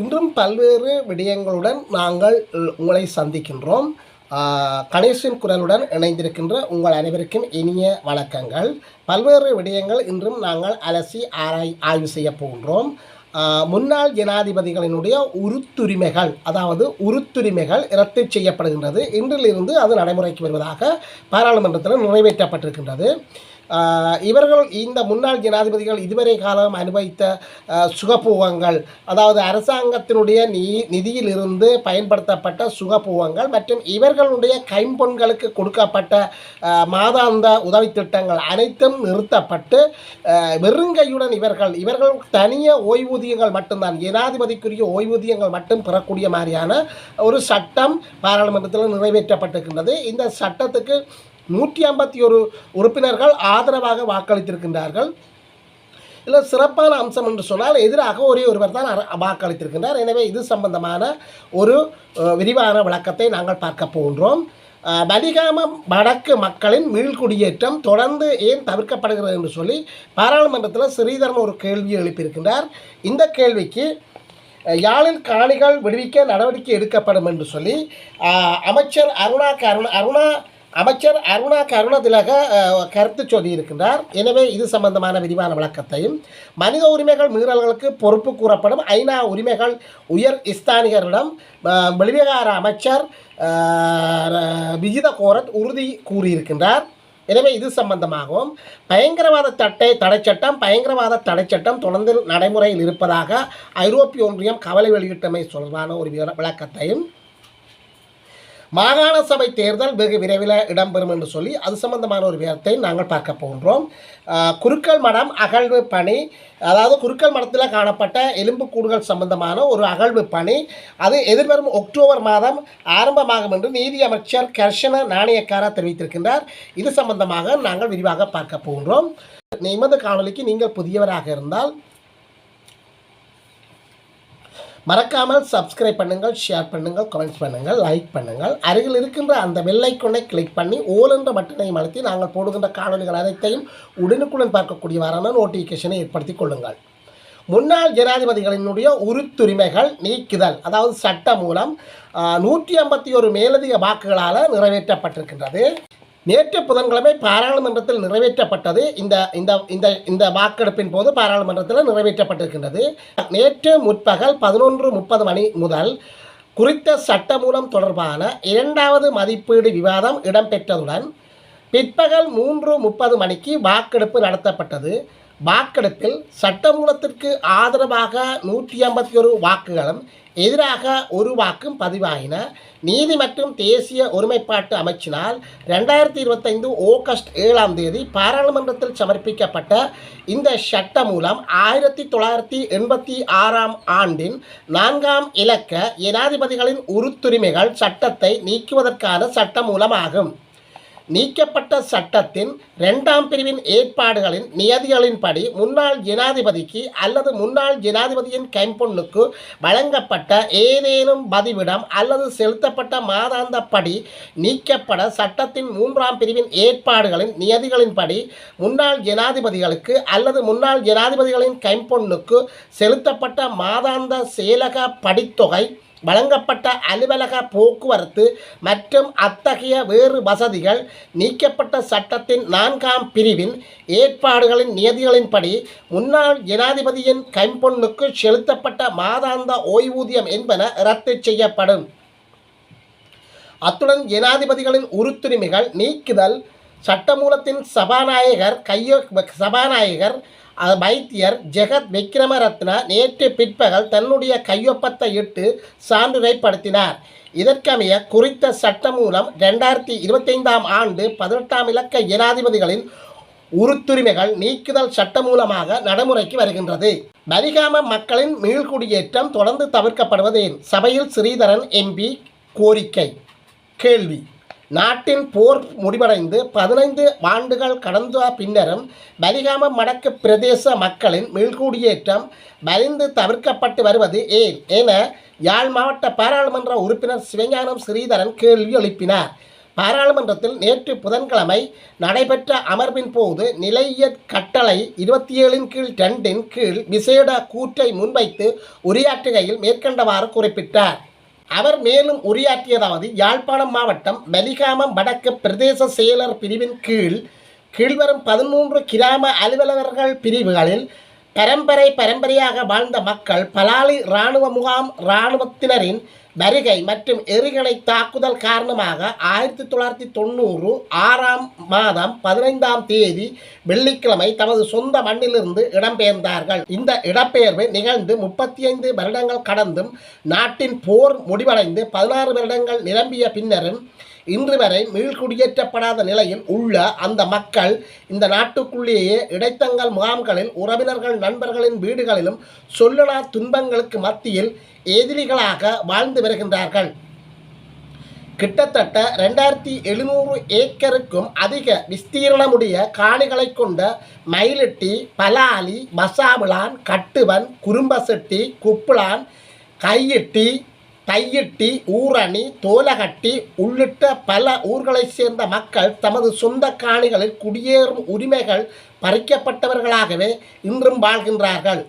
இன்றும் பல்வேறு விடயங்களுடன் நாங்கள் உங்களை சந்திக்கின்றோம். கணேசன் குரலுடன் இணைந்திருக்கின்ற உங்கள் அனைவருக்கும் இனிய வணக்கங்கள். பல்வேறு விடயங்கள் இன்றும் நாங்கள் அலசி ஆராய் ஆய்வு செய்ய போகின்றோம். முன்னாள் ஜனாதிபதிகளினுடைய உருத்துரிமைகள் அதாவது உருத்துரிமைகள் ரத்து செய்யப்படுகின்றது. இன்றிலிருந்து அது நடைமுறைக்கு வருவதாக பாராளுமன்றத்தில் நிறைவேற்றப்பட்டிருக்கின்றது. இவர்கள் இந்த முன்னாள் ஜனாதிபதிகள் இதுவரை காலம் அனுபவித்த ஆஹ் அதாவது அரசாங்கத்தினுடைய நி நிதியிலிருந்து பயன்படுத்தப்பட்ட சுகபோகங்கள் மற்றும் இவர்களுடைய கைம்பொன்களுக்கு கொடுக்கப்பட்ட மாதாந்த உதவி திட்டங்கள் அனைத்தும் நிறுத்தப்பட்டு வெறுங்கையுடன் இவர்கள் இவர்கள் தனிய ஓய்வூதியங்கள் மட்டும்தான் ஜனாதிபதிக்குரிய ஓய்வூதியங்கள் மட்டும் பெறக்கூடிய மாதிரியான ஒரு சட்டம் பாராளுமன்றத்தில் நிறைவேற்றப்பட்டிருக்கின்றது. இந்த சட்டத்துக்கு நூற்றி ஐம்பத்தி ஒரு உறுப்பினர்கள் ஆதரவாக வாக்களித்திருக்கின்றார்கள். இதில் சிறப்பான அம்சம் என்று சொன்னால் எதிராக ஒரே ஒருவர் தான் வாக்களித்திருக்கின்றார். எனவே இது சம்பந்தமான ஒரு விரிவான விளக்கத்தை நாங்கள் பார்க்க போகின்றோம். அஹ், வடக்கு மக்களின் மீள்குடியேற்றம் தொடர்ந்து ஏன் தவிர்க்கப்படுகிறது என்று சொல்லி பாராளுமன்றத்தில் ஸ்ரீதரன் ஒரு கேள்வி எழுப்பியிருக்கின்றார். இந்த கேள்விக்கு யாழில் காணிகள் விடுவிக்க நடவடிக்கை எடுக்கப்படும் என்று சொல்லி அமைச்சர் அருணா கருண் அருணா அமைச்சர் அருணா கருணதிலக கருத்து சொல்லியிருக்கின்றார். எனவே இது சம்பந்தமான விரிவான விளக்கத்தையும் மனித உரிமைகள் மீறல்களுக்கு பொறுப்பு கூறப்படும் ஐநா உரிமைகள் உயர் ஸ்தானிகரிடம் வெளிவகார வெளிவிவகார அமைச்சர் விஜித கோரத் உறுதி கூறியிருக்கின்றார். எனவே இது சம்பந்தமாகவும் பயங்கரவாத தட்டை தடைச்சட்டம் பயங்கரவாத தடைச்சட்டம் தொடர்ந்து நடைமுறையில் இருப்பதாக ஐரோப்பிய ஒன்றியம் கவலை வெளியிட்டமை தொடர்பான ஒரு விளக்கத்தையும் மாகாண சபை தேர்தல் வெகு விரைவில் இடம்பெறும் என்று சொல்லி அது சம்பந்தமான ஒரு விதத்தை நாங்கள் பார்க்க போகின்றோம். குருக்கள் மடம் அகழ்வு பணி அதாவது குருக்கள் மடத்தில் காணப்பட்ட எலும்புக்கூடுகள் சம்பந்தமான ஒரு அகழ்வு பணி அது எதிர்வரும் அக்டோபர் மாதம் ஆரம்பமாகும் என்று நீதி அமைச்சர் கர்ஷன நாணயக்காரா தெரிவித்திருக்கின்றார். இது சம்பந்தமாக நாங்கள் விரிவாக பார்க்க போகின்றோம். நிமது காணொலிக்கு நீங்கள் புதியவராக இருந்தால் மறக்காமல் சப்ஸ்கிரைப் பண்ணுங்கள் ஷேர் பண்ணுங்கள் கமெண்ட்ஸ் பண்ணுங்கள் லைக் பண்ணுங்கள். அருகில் இருக்கின்ற அந்த வெள்ளைக்கொண்டை கிளிக் பண்ணி ஓல் என்ற பட்டனையும் அழுத்தி நாங்கள் போடுகின்ற காணொலிகள் அனைத்தையும் உடனுக்குடன் பார்க்கக்கூடியவாறான நோட்டிஃபிகேஷனை ஏற்படுத்தி கொள்ளுங்கள். முன்னாள் ஜனாதிபதிகளினுடைய உறுத்துரிமைகள் நீக்குதல் அதாவது சட்டம் மூலம் நூற்றி ஐம்பத்தி ஒரு மேலதிக வாக்குகளால் நிறைவேற்றப்பட்டிருக்கின்றது. நேற்று புதன்கிழமை பாராளுமன்றத்தில் நிறைவேற்றப்பட்டது. இந்த இந்த இந்த இந்த வாக்கெடுப்பின் போது பாராளுமன்றத்தில் நிறைவேற்றப்பட்டிருக்கின்றது. நேற்று முற்பகல் பதினொன்று முப்பது மணி முதல் குறித்த சட்டமூலம் தொடர்பான இரண்டாவது மதிப்பீடு விவாதம் இடம்பெற்றதுடன் பிற்பகல் மூன்று முப்பது மணிக்கு வாக்கெடுப்பு நடத்தப்பட்டது. வாக்கெடுப்பில் சட்டமூலத்திற்கு ஆதரவாக நூற்றி ஐம்பத்தி ஒரு வாக்குகளும் எதிராக ஒரு வாக்கும் பதிவாயின. நீதி மற்றும் தேசிய ஒருமைப்பாட்டு அமைச்சினால் ரெண்டாயிரத்தி இருபத்தைந்து ஆகஸ்ட் ஏழாம் தேதி பாராளுமன்றத்தில் சமர்ப்பிக்கப்பட்ட இந்த சட்ட மூலம் ஆயிரத்தி தொள்ளாயிரத்தி எண்பத்தி ஆறாம் ஆண்டின் நான்காம் இலக்க ஜனாதிபதிகளின் உருத்துரிமைகள் சட்டத்தை நீக்குவதற்கான சட்ட மூலமாகும் நீக்கப்பட்ட சட்டத்தின் இரண்டாம் பிரிவின் ஏற்பாடுகளின் நியதிகளின்படி முன்னாள் ஜனாதிபதிக்கு அல்லது முன்னாள் ஜனாதிபதியின் கைம்பொண்ணுக்கு வழங்கப்பட்ட ஏதேனும் பதிவிடம் அல்லது செலுத்தப்பட்ட மாதாந்தப்படி நீக்கப்பட சட்டத்தின் மூன்றாம் பிரிவின் ஏற்பாடுகளின் நியதிகளின்படி முன்னாள் ஜனாதிபதிகளுக்கு அல்லது முன்னாள் ஜனாதிபதிகளின் கைம்பொண்ணுக்கு செலுத்தப்பட்ட மாதாந்த செயலக படித்தொகை வழங்கப்பட்ட அலுவலக போக்குவரத்து மற்றும் அத்தகைய வேறு வசதிகள் நீக்கப்பட்ட சட்டத்தின் நான்காம் பிரிவின் ஏற்பாடுகளின் நியதிகளின்படி முன்னாள் ஜனாதிபதியின் கைம்பொண்ணுக்கு செலுத்தப்பட்ட மாதாந்த ஓய்வூதியம் என்பன ரத்து செய்யப்படும். அத்துடன் ஜனாதிபதிகளின் உருத்துரிமைகள் நீக்குதல் சட்டமூலத்தின் சபாநாயகர் கையொ சபாநாயகர் வைத்தியர் ஜெகத் விக்ரமரத்ன நேற்று பிற்பகல் தன்னுடைய கையொப்பத்தை இட்டு சான்றிதழ்படுத்தினார். இதற்கமைய குறித்த சட்டம் மூலம் ரெண்டாயிரத்தி இருபத்தைந்தாம் ஆண்டு பதினெட்டாம் இலக்க ஜனாதிபதிகளின் உருத்துரிமைகள் நீக்குதல் சட்டம் மூலமாக நடைமுறைக்கு வருகின்றது. பரிகாம மக்களின் மீள்குடியேற்றம் தொடர்ந்து தவிர்க்கப்படுவதேன். சபையில் ஸ்ரீதரன் எம்பி கோரிக்கை. கேள்வி. நாட்டின் போர் முடிவடைந்து பதினைந்து ஆண்டுகள் கடந்த பின்னரும் பலிகாம மடக்கு பிரதேச மக்களின் மீள்குடியேற்றம் வலிந்து தவிர்க்கப்பட்டு வருவது ஏன் என யாழ் மாவட்ட பாராளுமன்ற உறுப்பினர் சிவஞானம் ஸ்ரீதரன் கேள்வி எழுப்பினார். பாராளுமன்றத்தில் நேற்று புதன்கிழமை நடைபெற்ற அமர்வின் போது நிலைய கட்டளை இருபத்தி ஏழின் கீழ் ரெண்டின் கீழ் விசேட கூற்றை முன்வைத்து உரையாற்றுகையில் மேற்கண்டவாறு குறிப்பிட்டார். அவர் மேலும் உரையாற்றியதாவது யாழ்ப்பாணம் மாவட்டம் மலிகாமம் வடக்கு பிரதேச செயலர் பிரிவின் கீழ் கீழ்வரும் பதிமூன்று கிராம அலுவலர்கள் பிரிவுகளில் பரம்பரை பரம்பரையாக வாழ்ந்த மக்கள் பலாலி இராணுவ முகாம் இராணுவத்தினரின் வருகை மற்றும் எரிகணை தாக்குதல் காரணமாக ஆயிரத்தி தொள்ளாயிரத்தி தொண்ணூறு ஆறாம் மாதம் பதினைந்தாம் தேதி வெள்ளிக்கிழமை தமது சொந்த மண்ணிலிருந்து இடம்பெயர்ந்தார்கள். இந்த இடப்பெயர்வு நிகழ்ந்து முப்பத்தி ஐந்து வருடங்கள் கடந்தும் நாட்டின் போர் முடிவடைந்து பதினாறு வருடங்கள் நிரம்பிய பின்னரும் இன்று வரை மீள்குடியேற்றப்படாத நிலையில் உள்ள அந்த மக்கள் இந்த நாட்டுக்குள்ளேயே இடைத்தங்கல் முகாம்களில் உறவினர்கள் நண்பர்களின் வீடுகளிலும் சொல்லனா துன்பங்களுக்கு மத்தியில் எதிரிகளாக வாழ்ந்து வருகின்றார்கள். கிட்டத்தட்ட ரெண்டாயிரத்தி எழுநூறு ஏக்கருக்கும் அதிக விஸ்தீரணமுடைய காணிகளை கொண்ட மயிலட்டி பலாலி மசாவிளான் கட்டுவன் குறும்பசெட்டி குப்புளான் கையிட்டி கையிட்டி ஊரணி தோலகட்டி உள்ளிட்ட பல ஊர்களைச் சேர்ந்த மக்கள் தமது சொந்த காணிகளில் குடியேறும் உரிமைகள் பறிக்கப்பட்டவர்களாகவே இன்றும் வாழ்கின்றார்கள்.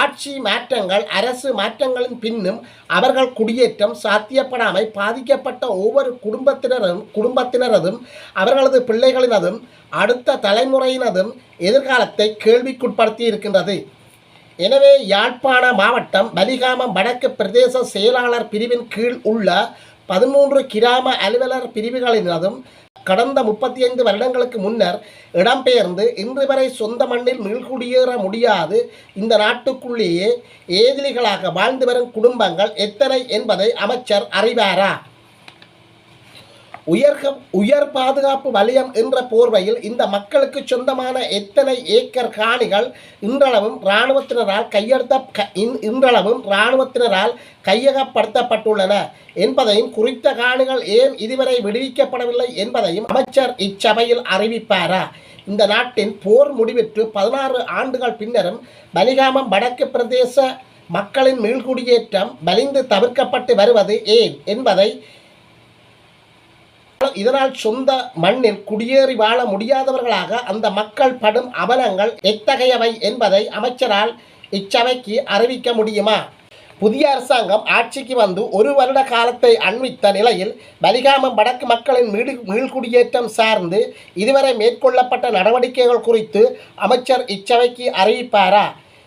ஆட்சி மாற்றங்கள் அரசு மாற்றங்களின் பின்னும் அவர்கள் குடியேற்றம் சாத்தியப்படாமை பாதிக்கப்பட்ட ஒவ்வொரு குடும்பத்தினரும் குடும்பத்தினரதும் அவர்களது பிள்ளைகளினதும் அடுத்த தலைமுறையினதும் எதிர்காலத்தை கேள்விக்குட்படுத்தி இருக்கின்றது எனவே யாழ்ப்பாண மாவட்டம் பலிகாமம் வடக்கு பிரதேச செயலாளர் பிரிவின் கீழ் உள்ள பதிமூன்று கிராம அலுவலர் பிரிவுகளினதும் கடந்த முப்பத்தி ஐந்து வருடங்களுக்கு முன்னர் இடம்பெயர்ந்து இன்று வரை சொந்த மண்ணில் மீள்குடியேற முடியாது. இந்த நாட்டுக்குள்ளேயே ஏதிலிகளாக வாழ்ந்து வரும் குடும்பங்கள் எத்தனை என்பதை அமைச்சர் அறிவாரா? உயர்க உயர் பாதுகாப்பு வலயம் என்ற போர்வையில் இந்த மக்களுக்கு சொந்தமான எத்தனை ஏக்கர் காணிகள் இன்றளவும் இராணுவத்தினரால் கையெழுத்த இன்றளவும் இராணுவத்தினரால் கையகப்படுத்தப்பட்டுள்ளன என்பதையும் குறித்த காணிகள் ஏன் இதுவரை விடுவிக்கப்படவில்லை என்பதையும் அமைச்சர் இச்சபையில் அறிவிப்பாரா? இந்த நாட்டின் போர் முடிவிற்கு பதினாறு ஆண்டுகள் பின்னரும் பலிகாமம் வடக்கு பிரதேச மக்களின் மீள்குடியேற்றம் வலிந்து தவிர்க்கப்பட்டு வருவது ஏன் என்பதை இதனால் சொந்த மண்ணில் குடியேறி வாழ முடியாதவர்களாக அந்த மக்கள் படும் அவலங்கள் எத்தகையவை என்பதை அமைச்சரால் இச்சபைக்கு அறிவிக்க முடியுமா? புதிய அரசாங்கம் ஆட்சிக்கு வந்து ஒரு வருட காலத்தை அண்மித்த நிலையில் பலிகாமம் வடக்கு மக்களின் மீடு மீள்குடியேற்றம் சார்ந்து இதுவரை மேற்கொள்ளப்பட்ட நடவடிக்கைகள் குறித்து அமைச்சர் இச்சபைக்கு அறிவிப்பாரா?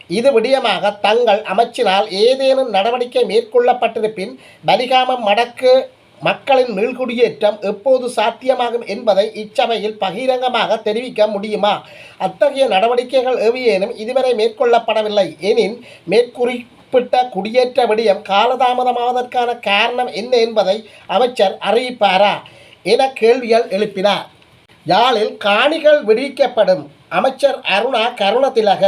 இது விடயமாக தங்கள் அமைச்சினால் ஏதேனும் நடவடிக்கை மேற்கொள்ளப்பட்டிருப்பின் பலிகாமம் வடக்கு மக்களின் மீள்குடியேற்றம் எப்போது சாத்தியமாகும் என்பதை இச்சபையில் பகிரங்கமாக தெரிவிக்க முடியுமா? அத்தகைய நடவடிக்கைகள் எவையேனும் இதுவரை மேற்கொள்ளப்படவில்லை. எனின் மேற்குறிப்பிட்ட குடியேற்ற விடயம் காலதாமதமாவதற்கான காரணம் என்ன என்பதை அமைச்சர் அறிவிப்பாரா என கேள்விகள் எழுப்பினார். யாழில் காணிகள் விடுவிக்கப்படும் அமைச்சர் அருணா கருணதிலக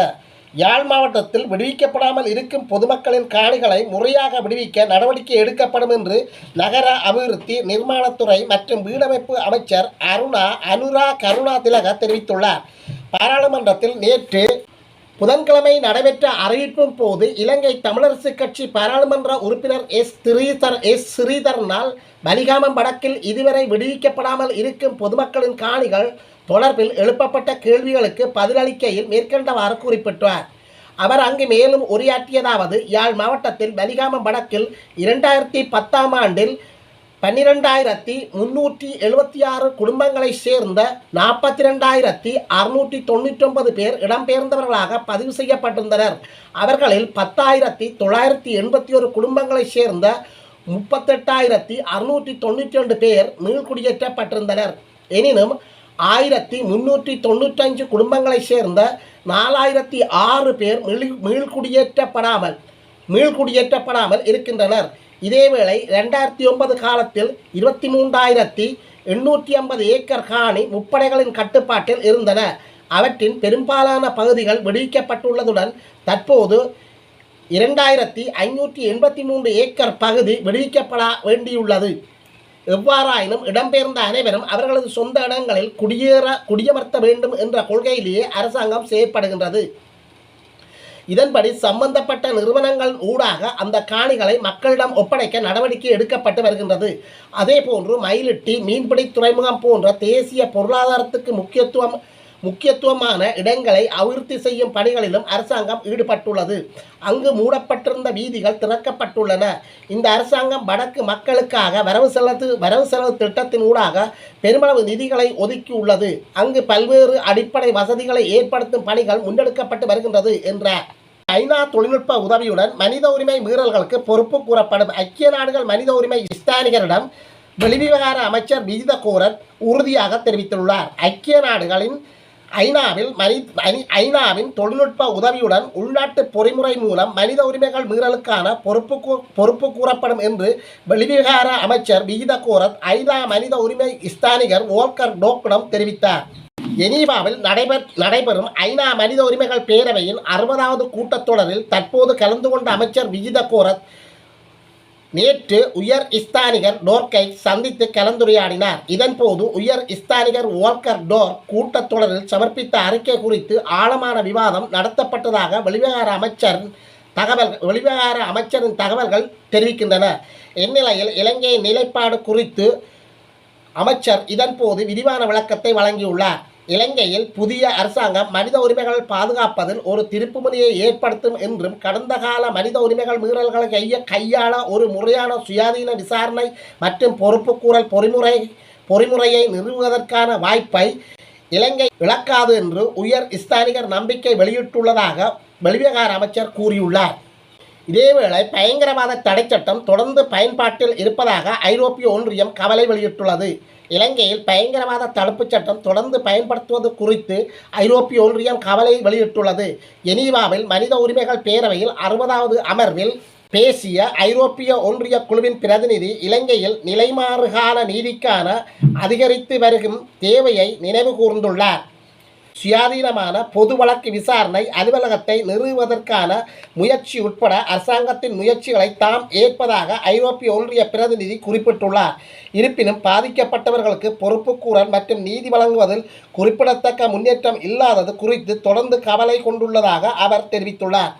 யாழ் மாவட்டத்தில் விடுவிக்கப்படாமல் இருக்கும் பொதுமக்களின் காணிகளை முறையாக விடுவிக்க நடவடிக்கை எடுக்கப்படும் என்று நகர அபிவிருத்தி நிர்மாணத்துறை மற்றும் வீடமைப்பு அமைச்சர் அருணா அனுரா கருணா திலக தெரிவித்துள்ளார். பாராளுமன்றத்தில் நேற்று புதன்கிழமை நடைபெற்ற அறிவிப்பின் போது இலங்கை தமிழரசு கட்சி பாராளுமன்ற உறுப்பினர் எஸ் ஸ்ரீதர் எஸ் ஸ்ரீதரனால் பலிகாமம் வடக்கில் இதுவரை விடுவிக்கப்படாமல் இருக்கும் பொதுமக்களின் காணிகள் தொடர்பில் எழுப்பப்பட்ட கேள்விகளுக்கு பதிலளிக்கையில் மேற்கண்டவாறு குறிப்பிட்டார். அவர் அங்கு மேலும் உரையாற்றியதாவது யாழ் மாவட்டத்தில் பலிகாமம் வடக்கில் இரண்டாயிரத்தி பத்தாம் ஆண்டில் பன்னிரெண்டாயிரத்தி முன்னூற்றி எழுபத்தி ஆறு குடும்பங்களைச் சேர்ந்த நாற்பத்தி ரெண்டாயிரத்தி அறுநூற்றி தொண்ணூற்றொன்பது பேர் இடம்பெயர்ந்தவர்களாக பதிவு செய்யப்பட்டிருந்தனர். அவர்களில் பத்தாயிரத்தி தொள்ளாயிரத்தி எண்பத்தி ஒரு குடும்பங்களைச் சேர்ந்த முப்பத்தெட்டாயிரத்தி அறுநூற்றி தொண்ணூற்றி ரெண்டு பேர் மீள்குடியேற்றப்பட்டிருந்தனர். எனினும் ஆயிரத்தி முன்னூற்றி தொண்ணூற்றஞ்சு குடும்பங்களைச் சேர்ந்த நாலாயிரத்தி ஆறு பேர் மீள் மீள்குடியேற்றப்படாமல் மீள்குடியேற்றப்படாமல் இருக்கின்றனர். இதேவேளை ரெண்டாயிரத்தி ஒன்பது காலத்தில் இருபத்தி மூன்றாயிரத்தி எண்ணூற்றி ஐம்பது ஏக்கர் காணி முப்படைகளின் கட்டுப்பாட்டில் இருந்தன. அவற்றின் பெரும்பாலான பகுதிகள் விடுவிக்கப்பட்டுள்ளதுடன் தற்போது இரண்டாயிரத்தி ஐநூற்றி எண்பத்தி மூன்று ஏக்கர் பகுதி விடுவிக்கப்பட வேண்டியுள்ளது. எவ்வாறாயினும் இடம்பெயர்ந்த அனைவரும் அவர்களது சொந்த இடங்களில் குடியேற குடியமர்த்த வேண்டும் என்ற கொள்கையிலேயே அரசாங்கம் செயற்படுகின்றது. இதன்படி சம்பந்தப்பட்ட நிறுவனங்கள் ஊடாக அந்த காணிகளை மக்களிடம் ஒப்படைக்க நடவடிக்கை எடுக்கப்பட்டு வருகின்றது. அதே போன்று மயிலிட்டி மீன்பிடி துறைமுகம் போன்ற தேசிய பொருளாதாரத்துக்கு முக்கியத்துவம் முக்கியத்துவமான இடங்களை அபிவிருத்தி செய்யும் பணிகளிலும் அரசாங்கம் ஈடுபட்டுள்ளது. அங்கு மூடப்பட்டிருந்த வீதிகள் திறக்கப்பட்டுள்ளன. இந்த அரசாங்கம் வடக்கு மக்களுக்காக வரவு செலவு வரவு செலவு திட்டத்தின் ஊடாக பெருமளவு நிதிகளை ஒதுக்கியுள்ளது. அங்கு பல்வேறு அடிப்படை வசதிகளை ஏற்படுத்தும் பணிகள் முன்னெடுக்கப்பட்டு வருகின்றது என்றார் ஐநா தொழில்நுட்ப உதவியுடன் மனித உரிமை மீறல்களுக்கு பொறுப்பு கூறப்படும் ஐக்கிய நாடுகள் மனித உரிமை இஸ்தானிகரிடம் வெளிவிவகார அமைச்சர் விஜித கோரன் உறுதியாக தெரிவித்துள்ளார். ஐக்கிய நாடுகளின் ஐநாவில் மனி ஐநாவின் தொழில்நுட்ப உதவியுடன் உள்நாட்டு பொறிமுறை மூலம் மனித உரிமைகள் மீறலுக்கான பொறுப்பு கூ- பொறுப்பு கூறப்படும் என்று வெளிவிவகார அமைச்சர் விகித கோரத் ஐநா மனித உரிமை ஸ்தானிகர் ஓல்கர் டோக்கிடம் தெரிவித்தார். ஜெனீவாவில் நடைபெற் நடைபெறும் ஐநா மனித உரிமைகள் பேரவையின் அறுபதாவது கூட்டத்தொடரில் தற்போது கலந்து கொண்ட அமைச்சர் விகித கோரத் நேற்று உயர் இஸ்தானிகர் டோர்க்கை சந்தித்து கலந்துரையாடினார். இதன்போது உயர் இஸ்தானிகர் ஓல்கர் டோர் கூட்டத்தொடரில் சமர்ப்பித்த அறிக்கை குறித்து ஆழமான விவாதம் நடத்தப்பட்டதாக வெளிவிவகார அமைச்சர் தகவல் வெளிவிவகார அமைச்சரின் தகவல்கள் தெரிவிக்கின்றன. இந்நிலையில் இலங்கையின் நிலைப்பாடு குறித்து அமைச்சர் இதன்போது விரிவான விளக்கத்தை வழங்கியுள்ளார். இலங்கையில் புதிய அரசாங்கம் மனித உரிமைகள் பாதுகாப்பதில் ஒரு திருப்புமுனையை ஏற்படுத்தும் என்றும் கடந்த கால மனித உரிமைகள் மீறல்களை கைய கையாள ஒரு முறையான சுயாதீன விசாரணை மற்றும் பொறுப்புக்கூறல் பொறிமுறை பொறிமுறையை நிறுவுவதற்கான வாய்ப்பை இலங்கை இழக்காது என்று உயர் இஸ்தானிகர் நம்பிக்கை வெளியிட்டுள்ளதாக வெளிவிவகார அமைச்சர் கூறியுள்ளார். இதேவேளை பயங்கரவாத தடை சட்டம் தொடர்ந்து பயன்பாட்டில் இருப்பதாக ஐரோப்பிய ஒன்றியம் கவலை வெளியிட்டுள்ளது. இலங்கையில் பயங்கரவாத தடுப்புச் சட்டம் தொடர்ந்து பயன்படுத்துவது குறித்து ஐரோப்பிய ஒன்றியம் கவலை வெளியிட்டுள்ளது. எனிவாவில் மனித உரிமைகள் பேரவையில் அறுபதாவது அமர்வில் பேசிய ஐரோப்பிய ஒன்றிய குழுவின் பிரதிநிதி இலங்கையில் நிலைமாறுகால நீதிக்கான அதிகரித்து வருகும் தேவையை நினைவு கூர்ந்துள்ளார். சுயாதீனமான பொது வழக்கு விசாரணை அலுவலகத்தை நிறுவுவதற்கான முயற்சி உட்பட அரசாங்கத்தின் முயற்சிகளை தாம் ஏற்பதாக ஐரோப்பிய ஒன்றிய பிரதிநிதி குறிப்பிட்டுள்ளார். இருப்பினும் பாதிக்கப்பட்டவர்களுக்கு பொறுப்புக்கூறல் மற்றும் நீதி வழங்குவதில் குறிப்பிடத்தக்க முன்னேற்றம் இல்லாதது குறித்து தொடர்ந்து கவலை கொண்டுள்ளதாக அவர் தெரிவித்துள்ளார்.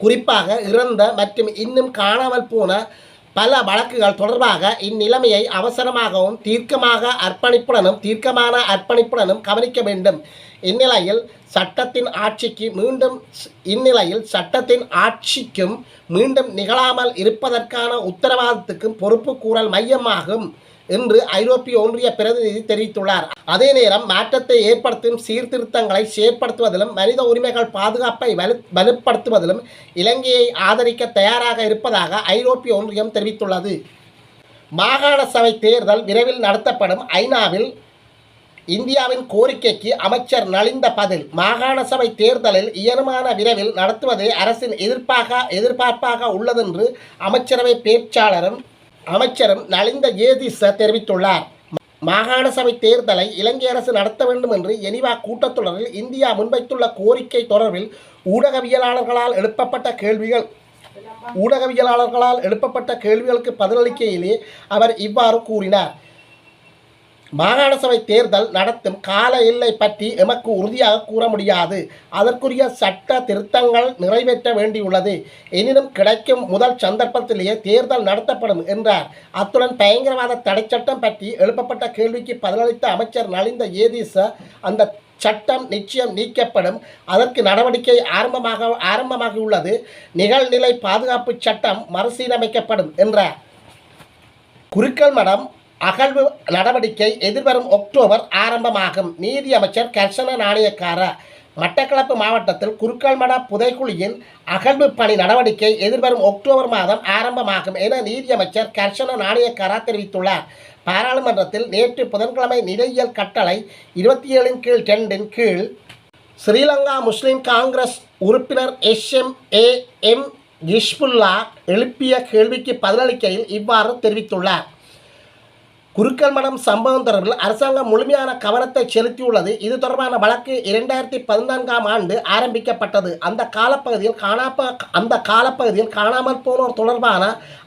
குறிப்பாக இறந்த மற்றும் இன்னும் காணாமல் போன பல வழக்குகள் தொடர்பாக இந்நிலைமையை அவசரமாகவும் தீர்க்கமாக அர்ப்பணிப்புடனும் தீர்க்கமான அர்ப்பணிப்புடனும் கவனிக்க வேண்டும். இந்நிலையில் சட்டத்தின் ஆட்சிக்கு மீண்டும் இந்நிலையில் சட்டத்தின் ஆட்சிக்கும் மீண்டும் நிகழாமல் இருப்பதற்கான உத்தரவாதத்துக்கும் பொறுப்பு கூறல் மையமாகும் என்று ஐரோப்பிய ஒன்றிய பிரதிநிதி தெரிவித்துள்ளார். அதே நேரம் மாற்றத்தை ஏற்படுத்தும் சீர்திருத்தங்களை செயற்படுத்துவதிலும் மனித உரிமைகள் பாதுகாப்பை வலு வலுப்படுத்துவதிலும் இலங்கையை ஆதரிக்க தயாராக இருப்பதாக ஐரோப்பிய ஒன்றியம் தெரிவித்துள்ளது. மாகாண சபை தேர்தல் விரைவில் நடத்தப்படும். ஐநாவில் இந்தியாவின் கோரிக்கைக்கு அமைச்சர் நலிந்த பதில். மாகாண சபை தேர்தலில் இயலுமான விரைவில் நடத்துவதே அரசின் எதிர்ப்பாக எதிர்பார்ப்பாக உள்ளதென்று அமைச்சரவை பேச்சாளரும் அமைச்சரும் நலிந்த ஏதிச தெரிவித்துள்ளார். மாகாண சபை தேர்தலை இலங்கை அரசு நடத்த வேண்டும் என்று எனிவா கூட்டத்தொடரில் இந்தியா முன்வைத்துள்ள கோரிக்கை தொடர்பில் ஊடகவியலாளர்களால் எழுப்பப்பட்ட கேள்விகள் ஊடகவியலாளர்களால் எழுப்பப்பட்ட கேள்விகளுக்கு பதிலளிக்கையிலே அவர் இவ்வாறு கூறினார். மாகாண சபை தேர்தல் நடத்தும் கால எல்லை பற்றி எமக்கு உறுதியாக கூற முடியாது. அதற்குரிய சட்ட திருத்தங்கள் நிறைவேற்ற வேண்டியுள்ளது. எனினும் கிடைக்கும் முதல் சந்தர்ப்பத்திலேயே தேர்தல் நடத்தப்படும் என்றார். அத்துடன் பயங்கரவாத தடை சட்டம் பற்றி எழுப்பப்பட்ட கேள்விக்கு பதிலளித்த அமைச்சர் நலிந்த ஏதீச அந்த சட்டம் நிச்சயம் நீக்கப்படும். அதற்கு நடவடிக்கை ஆரம்பமாக ஆரம்பமாகியுள்ளது. நிகழ்நிலை பாதுகாப்பு சட்டம் மறுசீரமைக்கப்படும் என்றார். குருக்கள் மடம் அகழ்வு நடவடிக்கை எதிர்வரும் அக்டோபர் ஆரம்பமாகும். நீதி அமைச்சர் கர்ஷன நாணயக்கார மட்டக்களப்பு மாவட்டத்தில் குறுக்கல்மட புதைக்குழியின் அகழ்வு பணி நடவடிக்கை எதிர்வரும் அக்டோபர் மாதம் ஆரம்பமாகும் என நீதியமைச்சர் கர்ஷன நாணயக்காரா தெரிவித்துள்ளார். பாராளுமன்றத்தில் நேற்று புதன்கிழமை நிலையியல் கட்டளை இருபத்தி ஏழின் கீழ் டெண்டின் கீழ் ஸ்ரீலங்கா முஸ்லிம் காங்கிரஸ் உறுப்பினர் S M A M Hizbullah எழுப்பிய கேள்விக்கு பதிலளிக்கையில் இவ்வாறு தெரிவித்துள்ளார். குருக்கள் மடம் சம்பவம் தொடர்பில் அரசாங்கம் முழுமையான கவனத்தை செலுத்தியுள்ளது. இது தொடர்பான வழக்கு இரண்டாயிரத்தி பதினான்காம் ஆண்டு ஆரம்பிக்கப்பட்டது. அந்த காலப்பகுதியில் காணாப்ப அந்த காலப்பகுதியில் காணாமல் போனோர் தொடர்பான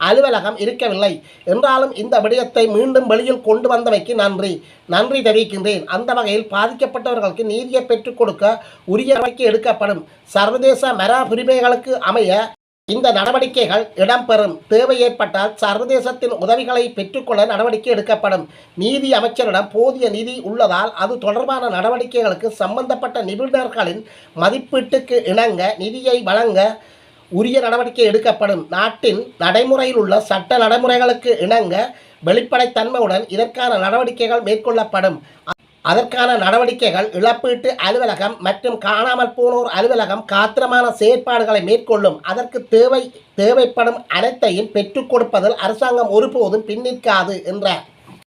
அலுவலகம் இருக்கவில்லை. என்றாலும் இந்த விடயத்தை மீண்டும் வெளியில் கொண்டு வந்தமைக்கு நன்றி. நன்றி தெரிவிக்கின்றேன். அந்த வகையில் பாதிக்கப்பட்டவர்களுக்கு நீதியை பெற்றுக் கொடுக்க உரிய நடவடிக்கை எடுக்கப்படும். சர்வதேச மர உரிமைகளுக்கு அமைய இந்த நடவடிக்கைகள் இடம்பெறும். தேவை ஏற்பட்டால் சர்வதேசத்தின் உதவிகளை பெற்றுக்கொள்ள நடவடிக்கை எடுக்கப்படும். நீதி அமைச்சரிடம் போதிய நிதி உள்ளதால் அது தொடர்பான நடவடிக்கைகளுக்கு சம்பந்தப்பட்ட நிபுணர்களின் மதிப்பீட்டுக்கு இணங்க நிதியை வழங்க உரிய நடவடிக்கை எடுக்கப்படும். நாட்டின் நடைமுறையில் உள்ள சட்ட நடைமுறைகளுக்கு இணங்க வெளிப்படைத்தன்மையுடன் இதற்கான நடவடிக்கைகள் மேற்கொள்ளப்படும். அதற்கான நடவடிக்கைகள் இழப்பீட்டு அலுவலகம் மற்றும் காணாமல் போனோர் அலுவலகம் காத்திரமான செயற்பாடுகளை மேற்கொள்ளும். அதற்கு தேவை தேவைப்படும் அனைத்தையும் பெற்றுக் கொடுப்பதில் அரசாங்கம் ஒருபோதும் பின்னிற்காது என்றார்.